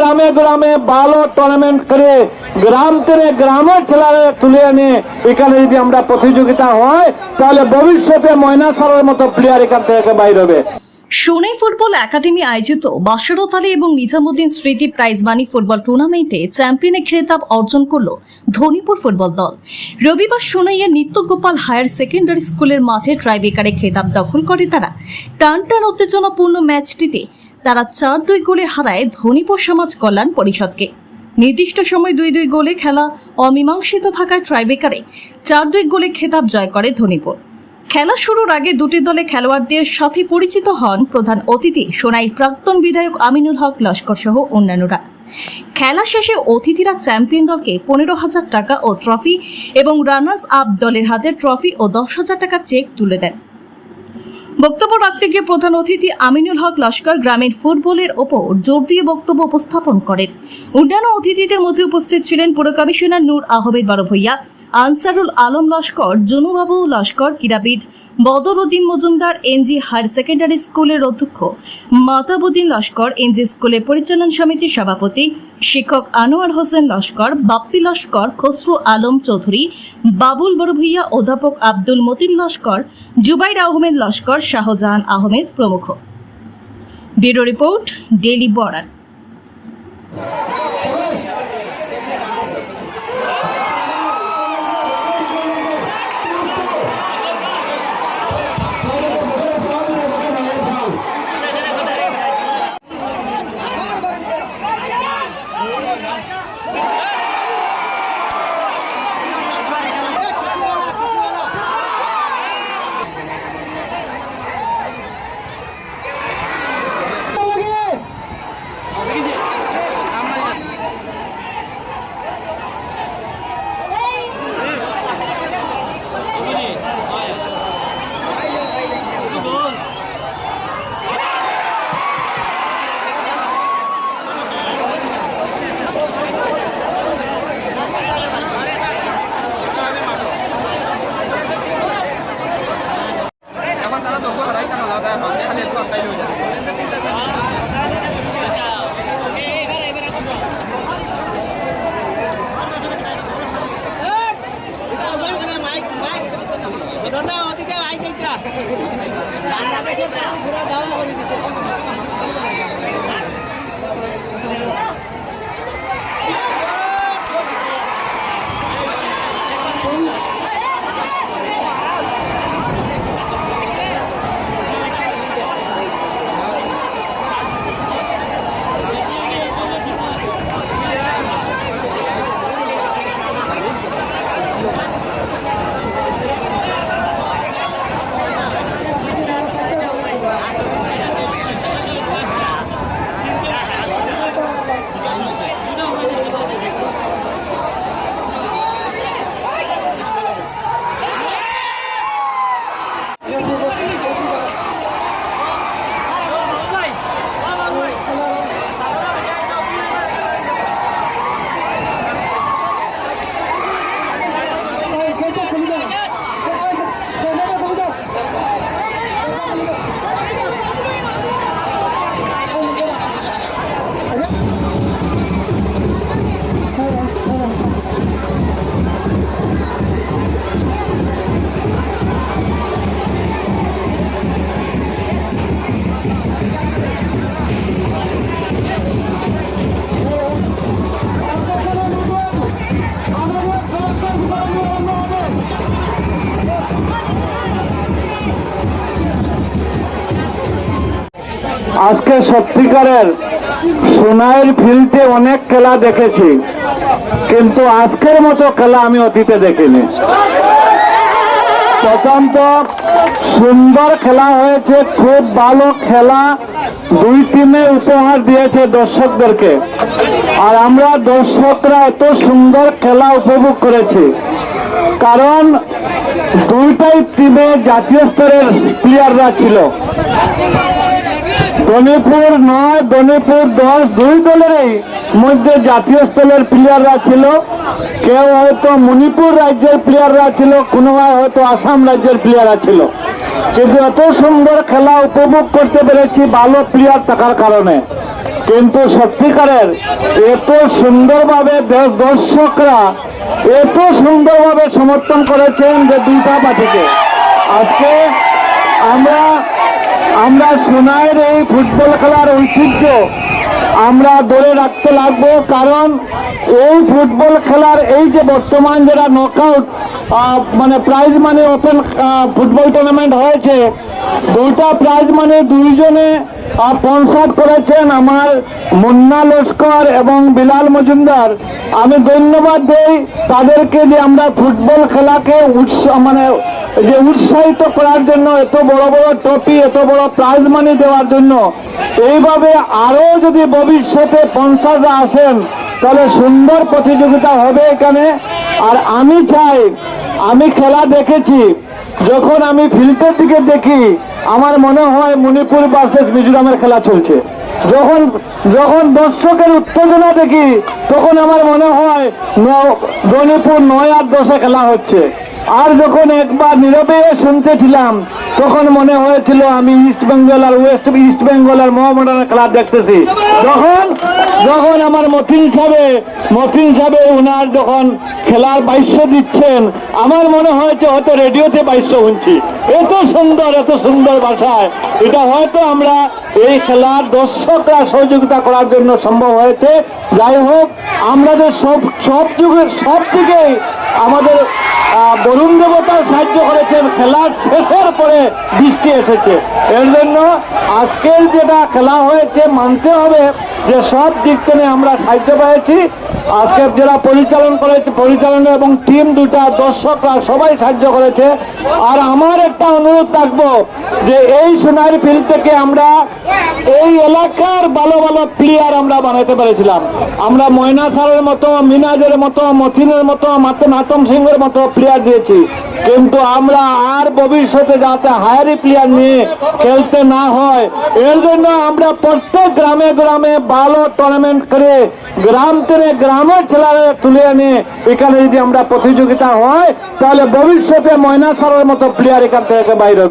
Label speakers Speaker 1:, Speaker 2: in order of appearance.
Speaker 1: গ্রামে গ্রামে ভালো টুর্নামেন্ট করে গ্রাম থেকে গ্রামের খেলারে তুলে এনে এখানে যদি আমরা প্রতিযোগিতা হয়, তাহলে ভবিষ্যতে ময়না সারের মতো প্লেয়ার এখান থেকে বাইর হবে।
Speaker 2: সোনাই ফুটবল একাডেমি আয়োজিত বাসরত আলী এবং নিজামুদ্দিন স্মৃতি প্রাইজ মানি ফুটবল টুর্নামেন্টে চ্যাম্পিয়নের খেতাব অর্জন করল ধনীপুর ফুটবল দল। রবিবার সোনাইয়ের নিত্যগোপাল হায়ার সেকেন্ডারি স্কুলের মাঠে ট্রাইবেকারে খেতাব দখল করে তারা। টান টান উত্তেজনাপূর্ণ ম্যাচটিতে তারা চার দুই গোলে হারায় ধনীপুর সমাজ কল্যাণ পরিষদকে। নির্দিষ্ট সময় দুই দুই গোলে খেলা অমীমাংসিত থাকায় ট্রাইবেকারে চার দুই গোলে খেতাব জয় করে ধনীপুর। খেলা শুরুর আগে দুটি দলে খেলোয়াড়দের সাথে পরিচিত হন প্রধান অতিথি সোনাইর প্রাক্তন বিধায়ক আমিনুল হক লস্কর সহ অন্যান্যরা। খেলা শেষে অতিথিরা চ্যাম্পিয়ন দলকে পনেরো হাজার টাকা ও ট্রফি এবং রানার্স আপ দলের হাতে ট্রফি ও দশ হাজার টাকা চেক তুলে দেন। বক্তব্য রাখতে গিয়ে প্রধান অতিথি আমিনুল হক লস্কর গ্রামীণ ফুটবলের ওপর জোর দিয়ে বক্তব্য উপস্থাপন করেন। অন্যান্য অতিথিদের মধ্যে উপস্থিত ছিলেন পুর কমিশনার নূর আহমেদ বড় ভূঁইয়া আনসারুল আলম লস্কর, জনুবাবু লস্কর, ক্রীড়াবিদ, Badruddin Majumdar, N G higher secondary স্কুলের অধ্যক্ষ, মাতাবুদ্দিন লস্কর, এনজি স্কুলের পরিচালন সমিতির সভাপতি, শিক্ষক আনোয়ার হোসেন লস্কর, বাপ্পি লস্কর, খসরু আলম চৌধুরী, বাবুল বড় ভূঁইয়া অধ্যাপক আব্দুল মতিন লস্কর, জুবাইর আহমেদ লস্কর, শাহজাহান আহমেদ প্রমুখ। ব্যুরো রিপোর্ট, ডেইলি বর্ডার
Speaker 3: বাংলাদেশের ঘোরা দাওয়া করে দিতে
Speaker 1: আজকে সত্যিকারের সোনাইয়ের ফিল্ডে অনেক খেলা দেখেছি, কিন্তু আজকের মতো খেলা আমি অতীতে দেখিনি। প্রথমত, সুন্দর খেলা হয়েছে, খুব ভালো খেলা, দুই টিমে উপহার দিয়েছে দর্শকদেরকে। আর আমরা দর্শকরা এত সুন্দর খেলা উপভোগ করেছি, কারণ দুইটাই টিমে জাতীয় স্তরের প্লেয়াররা ছিল। দনিপুর নয় দনিপুর দশ, দুই দলেরই মধ্যে জাতীয় স্তরের প্লেয়াররা ছিল। কেউ হয়তো মণিপুর রাজ্যের প্লেয়াররা ছিল, কোনো হয়তো আসাম রাজ্যের প্লেয়াররা ছিল। কিন্তু এত সুন্দর খেলা উপভোগ করতে পেরেছি ভালো প্লেয়ার থাকার কারণে। কিন্তু সত্যিকারের এত সুন্দরভাবে দর্শকরা এত সুন্দরভাবে সমর্থন করেছেন যে দুইটা পার্টিকে। আজকে আমরা আমরা সোনাইয়ের এই ফুটবল খেলার ঐতিহ্য আমরা ধরে রাখতে লাগবো, কারণ এই ফুটবল খেলার এই যে বর্তমান যারা নকআউট মানে প্রাইজ মানে ওপেন ফুটবল টুর্নামেন্ট হয়েছে, দুইটা প্রাইজ মানে দুইজনে স্পন্সার করেছেন আমার মুন্না লস্কর এবং বিলাল মজুমদার। আমি ধন্যবাদ দেই তাদেরকে যে আমরা ফুটবল খেলাকে উৎসাহ মানে যে উৎসাহিত করার জন্য এত বড় বড় ট্রফি, এত বড় প্রাইজ মানি দেওয়ার জন্য। এইভাবে আরও যদি ভবিষ্যতে স্পন্সাররা আসেন, তাহলে সুন্দর প্রতিযোগিতা হবে এখানে। আর আমি চাই, আমি খেলা দেখেছি, যখন আমি ফিল্ডের দিকে দেখি আমার মনে হয় মণিপুর ভার্সেস মিজোরামের খেলা চলছে। যখন যখন দর্শকের উত্তেজনা দেখি, তখন আমার মনে হয় মণিপুর নয় আট দশে খেলা হচ্ছে। আর যখন একবার নীরবে শুনতেছিলাম, তখন মনে হয়েছিল আমি ইস্ট বেঙ্গল আর ওয়েস্ট ইস্ট বেঙ্গল আর মোহামেডানের খেলা দেখতেছি। যখন যখন আমার মতিন সাহেবে মতিন সাহেবে উনার যখন খেলার বাইশ্য দিচ্ছেন, আমার মনে হয়েছে হয়তো রেডিওতে বাইশ্য শুনছি। এত সুন্দর এত সুন্দর ভাষায়। এটা হয়তো আমরা এই খেলার দর্শকরা সহযোগিতা করার জন্য সম্ভব হয়েছে। যাই হোক, আমরা যে সব সব যুগের সব দিকেই আমাদের বরুণ দেবতার সাহায্য করেছেন। খেলার শেষের পরে বৃষ্টি এসেছে। এর জন্য আজকের যেটা খেলা হয়েছে, মানতে হবে। যে সব দিক থেকে আমরা সাহায্য পেয়েছি। আজকে যারা পরিচালন করেছে, পরিচালনা এবং টিম দুটা, দর্শকরা সবাই সাহায্য করেছে। আর আমার একটা অনুরোধ থাকব যে এই সোনার ফিল্ড থেকে আমরা এই এলাকার ভালো ভালো প্লেয়ার আমরা বানাতে পেরেছিলাম। আমরা ময়না সারের মতো, মিনাজের মতো মথিনের মতো, মাতে, মাতম সিংহের মতো প্লেয়ার দিয়েছি। কিন্তু আমরা আর ভবিষ্যতে যাতে হায়ারি প্লেয়ার নিয়ে খেলতে না হয়, এর জন্য আমরা প্রত্যেক গ্রামে গ্রামে ভালো টুর্নামেন্ট করে গ্রাম থেকে গ্রামের ছেলেরা তুলে এনে এখানে যদি আমরা প্রতিযোগিতা হয়, তাহলে ভবিষ্যতে ময়না সারের মতো প্লেয়ার এখান থেকে বাইরে।